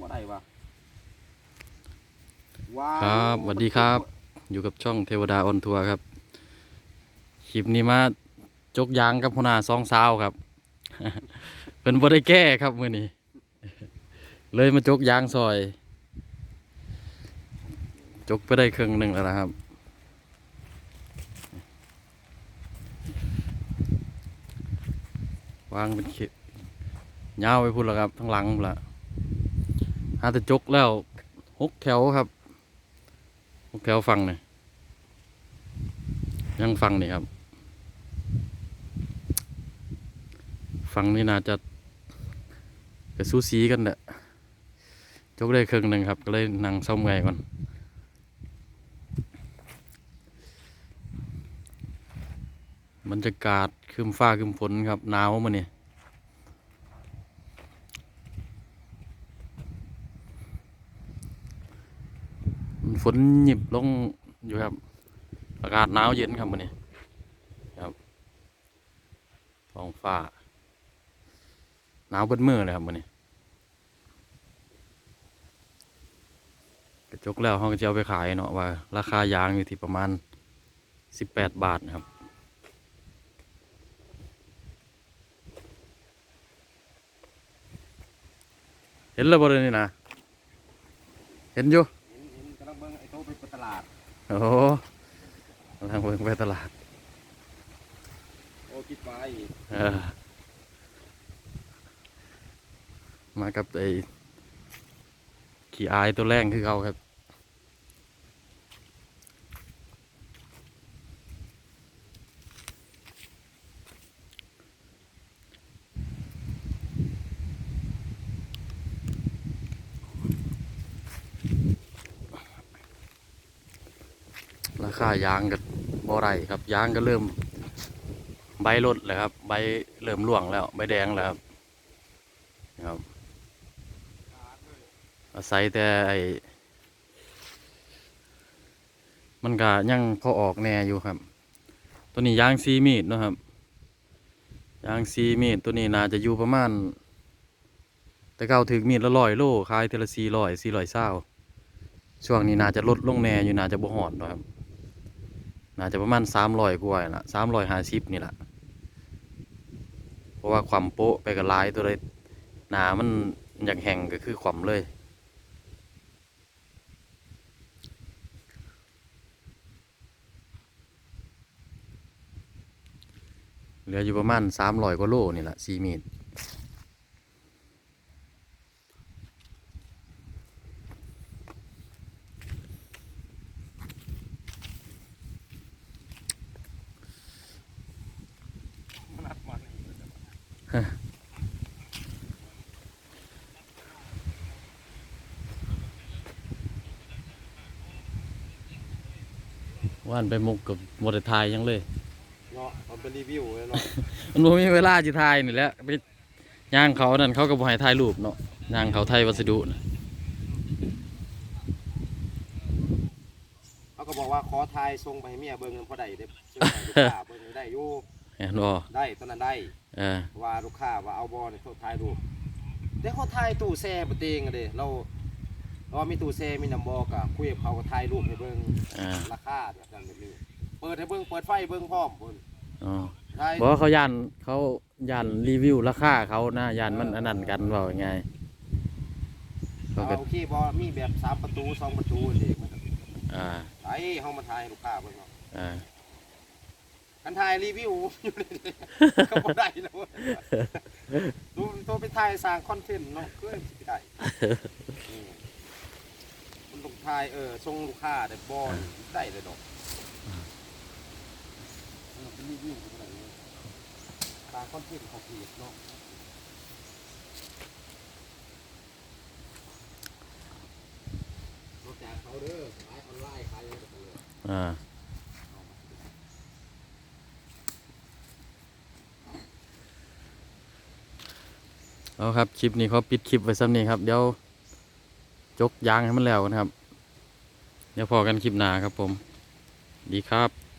บ่ได้วะว้าครับสวัสดีครับ อยู่กับช่องเทวดาออนทัวร์ครับ คลิปนี้มาจกยางกับหัวหน้าซองซาวครับ เป็นบ่ได้แก้ครับมื้อนี้ เลยมาจกยางซอย จกไปได้ครึ่งหนึ่งแล้วนะครับ วางเป็นเขตยาวไปพูดแล้วครับทั้งหลังพู้นละ หาแต่จกแล้วหกแถวครับพวกแถวฟังเนี่ยยังฟังนี่ครับ ฟังนี่น่าจะกระซูซีกันแหละจกได้ครึ่งหนึ่งครับ ก็เลยนั่งซ่อมไงก่อนบรรยากาศคืมฟ้าคืมฝนครับหนาวมาเนี่ย ฝนหยิบลงอยู่ครับ อากาศหนาวเย็นครับมันนี้ครับท้องฟ้าหนาวเบิดมือเลยครับมันนี้กระจกแล้วเขาก็จะเอาไปขายเนาะว่า ราคายางอยู่ที่ประมาณสิบแปดบาทนะครับเห็นแล้วบ่เลยนี่นะเห็นอยู่ ลาด โอ้โหกำลังเบิ่งไปตลาด โอ้คิดไปเออมากับไอ้ขี่อายตัวแรงคือเขาครับ คายางก็บ่ไรครับยางก็เริ่ม ใบลดเลยครับ ใบเริ่มร่วงแล้ว ใบแดงแล้วครับนะครับ อาศัยแต่ไอ้มันก็ยังพอออกแน่อยู่ครับ ตัวนี้ยางซีมีดนะครับยางซีมีดตัวนี้น่าจะอยู่ประมาณ แต่เก่าถึงมีดละร้อยโลขายเทละสี่ร้อยสี่ร้อยเศร้าช่วงนี้น่าจะลดลงแน่อยู่น่าจะบ่หอดนะครับ น่าจะประมาณสามร้อยกว่าละสามร้อยห้าสิบนี่แหละเพราะว่าความโป๊ะไปกับลายตัวเลยหนามันอยากแห้งก็คือความเลยเหลืออยู่ประมาณสามร้อยกว่าโลนี่แหละซีมีด ว่านไปมุกกับโมเดลไทยยังเลยเนาะมันเป็นรีวิวเลยเนาะ มันบ่มีเวลาจะถ่ายนี่แหละไปย่างเขานั่นเขาก็บ่ให้ถ่ายรูปเนาะย่างเขาไทยวัสดุน่ะเขาก็บอกว่าขอทายส่งไปให้เมียเบิ่งเงินพอได้เด้อเชื่อให้ลูกค้าเบิ่งได้อยู่ เห็นบ่ได้ตอนนั้นได้เออว่าลูกค้าว่าเอาบอลเนี่ยเขาถ่ายรูปแต่เขาถ่ายตู้แช่บ่เตงอะเด้เราเรามีตู้แช่มีน้ำบอกะคุยกับเขาก็ถ่ายรูปให้เบิ่งอ่าราคาแบบนั้นแบบนี้เปิดให้เบิ่งเปิดไฟเบิ่งพร้อมพุ่นอ๋อถ่ายบอกว่าเขาย่านเขาย่านรีวิวราคาเขานะย่านมันอันนั้นกันเว่ายังไงเขาก็เอาโอเคบ่มีแบบสามประตูสองประตูเด็กมันอ่าไอ้เฮามาถ่ายให้ลูกค้าเบิ่งเนาะอ่า กันถ่ายรีวิวอยู่เลยก็บ่ได้แล้วเว้ยตัวตัวไปถ่ายสร้างคอนเทนต์เนาะคือสิได้อืมมันลงถ่ายเออส่งลูกค้าได้บอลได้เลยดอกเออเป็นรีวิวเป็นอะไรเนี่ยสร้างคอนเทนต์ของเพจเนาะนอกจากเขาเด้อขายออนไลน์ขายอะไรก็เลยอ่า เอาครับคลิปนี้เขาปิดคลิปไว้ซ้ำนี้ครับเดี๋ยวจกยางให้มันแล้วกันครับ เดี๋ยวพอกันคลิปหน้าครับผม ดีครับ